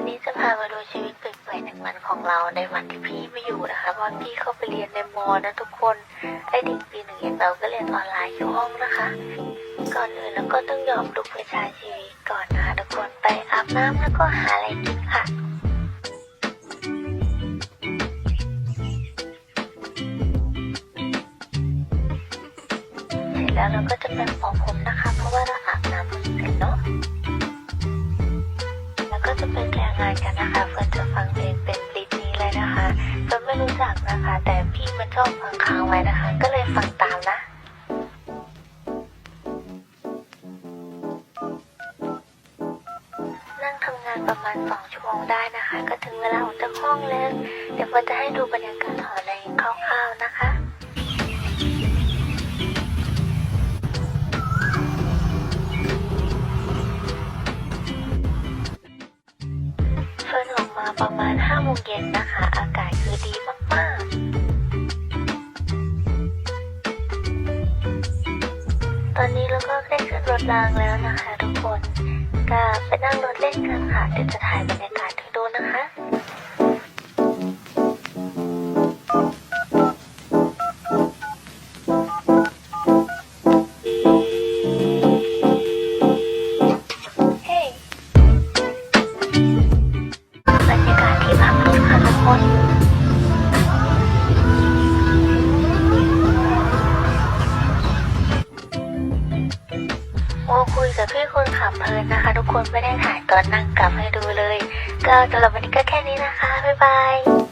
วันนี้จะพามาดูชีวิตเปลี่ยนๆหนึ่งวันของเราในวันที่พี่ไม่อยู่นะคะเพราะพี่เข้าไปเรียนในมอนะทุกคนไอเด็กปีหนึ่งอย่างเราก็เรียนออนไลน์อยู่ห้องนะคะ ก่อนอื่นเราก็ต้องยอมดูประชาชีวิตก่อนนะคะทุกคนไปอาบน้ำแล้วก็หาอะไรกินค่ะเสร็จแล้วเราก็จะเป็นปอผมนะคะ เพราะว่า จะเป็นแรงงานกันนะคะเฟิร์นจะฟังเพลงเป็นลิสนี้เลยนะคะเฟิร์นไม่รู้จักนะคะ แต่พี่มันชอบฟังค้างไว้นะคะ ก็เลยฟังตามนะนั่งทำงานประมาณสองชั่วโมงได้นะคะ ก็ถึงเวลาออกจากห้องแล้ว เดี๋ยวเฟิร์นจะให้ดูบรรยากาศหอในคร่าวๆนะคะ ประมาณ5โมงเย็นนะคะ อากาศคือดีมากๆ ตอนนี้เราก็ได้ขึ้นรถรางแล้วนะคะทุกคนก็ไปนั่งรถเล่นกันค่ะเดี๋ยวจะถ่ายบรรยากาศให้ดูนะคะ คุยกับพี่คนขับเพลินนะคะ ทุกคนไม่ได้ถ่ายตอนนั่งกลับให้ดูเลย ก็สำหรับวันนี้ก็แค่นี้นะคะ บ๊ายบาย